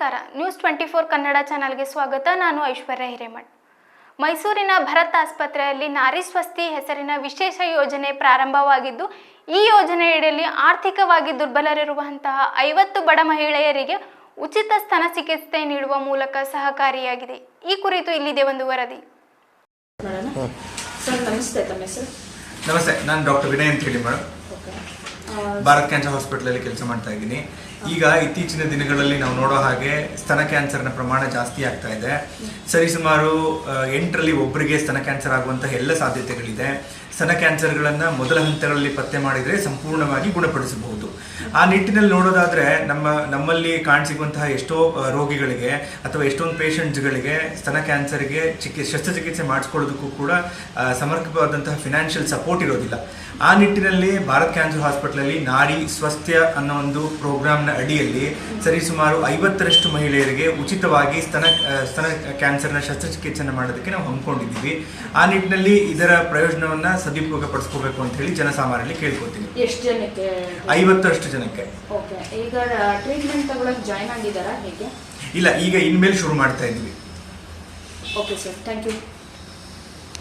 ನಮಸ್ಕಾರ. News twenty four Kannada ಚಾನಲ್ಗೆ ಸ್ವಾಗತ. ನಾನು ಐಶ್ವರ್ಯ ಹಿರೇಮಠ್. ಮೈಸೂರಿನ ಭರತ್ ಆಸ್ಪತ್ರೆಯಲ್ಲಿ ನಾರಿ ಸ್ವಸ್ತಿ ಹೆಸರಿನ ವಿಶೇಷ ಯೋಜನೆ ಪ್ರಾರಂಭವಾಗಿದ್ದು ಈ ಯೋಜನೆಯಡಿಯಲ್ಲಿ ಆರ್ಥಿಕವಾಗಿ ದುರ್ಬಲರಿರುವಂತಹ ಐವತ್ತು ಬಡ ಮಹಿಳೆಯರಿಗೆ ಉಚಿತ ಸ್ತನ ಚಿಕಿತ್ಸೆ ನೀಡುವ ಮೂಲಕ ಸಹಕಾರಿಯಾಗಿದೆ. ಈ ಕುರಿತು ಇಲ್ಲಿದೆ ಒಂದು ವರದಿ. ಸರ್ ನಮಸ್ತೆ ತಮ್ಮ ಹೆಸರು? ನಮಸ್ತೆ ನಾನು ಡಾಕ್ಟರ್ ವಿನಯ್ ಅಂತ ಹೇಳಿ ಮೇಡಮ್. ಭಾರತ್ ಕ್ಯಾನ್ಸರ್ ಹಾಸ್ಪಿಟಲಲ್ಲಿ ಕೆಲಸ ಮಾಡ್ತಾ ಇದ್ದೀನಿ. ಈಗ ಇತ್ತೀಚಿನ ದಿನಗಳಲ್ಲಿ ನಾವು ನೋಡೋ ಹಾಗೆ ಸ್ತನ ಕ್ಯಾನ್ಸರ್ನ ಪ್ರಮಾಣ ಜಾಸ್ತಿ ಆಗ್ತಾ ಇದೆ. ಸರಿಸುಮಾರು ಎಂಟರಲ್ಲಿ ಒಬ್ಬರಿಗೆ ಸ್ತನ ಕ್ಯಾನ್ಸರ್ ಆಗುವಂತಹ ಎಲ್ಲ ಸಾಧ್ಯತೆಗಳಿದೆ. ಸ್ತನ ಕ್ಯಾನ್ಸರ್ಗಳನ್ನು ಮೊದಲ ಹಂತಗಳಲ್ಲಿ ಪತ್ತೆ ಮಾಡಿದರೆ ಸಂಪೂರ್ಣವಾಗಿ ಗುಣಪಡಿಸಬಹುದು. ಆ ನಿಟ್ಟಿನಲ್ಲಿ ನೋಡೋದಾದರೆ ನಮ್ಮ, ನಮ್ಮಲ್ಲಿ ಕಾಣಸಿಗುವಂತಹ ಎಷ್ಟೋ ರೋಗಿಗಳಿಗೆ ಅಥವಾ ಎಷ್ಟೊಂದು ಪೇಷಂಟ್ಸ್ಗಳಿಗೆ ಸ್ತನ ಕ್ಯಾನ್ಸರ್ಗೆ ಚಿಕಿ, ಶಸ್ತ್ರಚಿಕಿತ್ಸೆ ಮಾಡಿಸ್ಕೊಳ್ಳೋದಕ್ಕೂ ಕೂಡ ಸಮರ್ಪಕವಾದಂತಹ ಫಿನಾನ್ಷಿಯಲ್ ಸಪೋರ್ಟ್ ಇರೋದಿಲ್ಲ. ಆ ನಿಟ್ಟಿನಲ್ಲಿ ಭಾರತ್ ಕ್ಯಾನ್ಸರ್ ಹಾಸ್ಪಿಟ್ಲಲ್ಲಿ ನಾಡಿ ಸ್ವಸ್ಥ್ಯ ಅನ್ನೋ ಒಂದು ಪ್ರೋಗ್ರಾಮ್ನ ಅಡಿಯಲ್ಲಿ ಸರಿಸುಮಾರು ಐವತ್ತರಷ್ಟು ಮಹಿಳೆಯರಿಗೆ ಉಚಿತವಾಗಿ ಸ್ತನ ಸ್ತನ ಕ್ಯಾನ್ಸರ್ನ ಶಸ್ತ್ರಚಿಕಿತ್ಸೆಯನ್ನು ಮಾಡೋದಕ್ಕೆ ನಾವು ಹಮ್ಮಿಕೊಂಡಿದ್ದೀವಿ. ಆ ನಿಟ್ಟಿನಲ್ಲಿ ಇದರ ಪ್ರಯೋಜನವನ್ನ ಸದುಪಯೋಗ ಪಡಿಸ್ಕೋಬೇಕು ಅಂತ ಹೇಳಿ ಜನಸಾಮಾನ್ಯರಲ್ಲಿ ಕೇಳ್ಕೊತೀನಿ ಎಷ್ಟು ಜನಕ್ಕೆ? ಐವತ್ತರಷ್ಟು ಜನಕ್ಕೆ. ಓಕೆ ಈಗ ಟ್ರೀಟ್ಮೆಂಟ್ ತಗೊಳಕ್ ಜಾಯ್ನ್ ಆಗಿದ್ದಾರಾ ಹೇಗೆ? ಇಲ್ಲ ಈಗ ಇನ್ಮೇಲೆ ಶುರು ಮಾಡ್ತಾ ಇದ್ವಿ. Okay sir thank you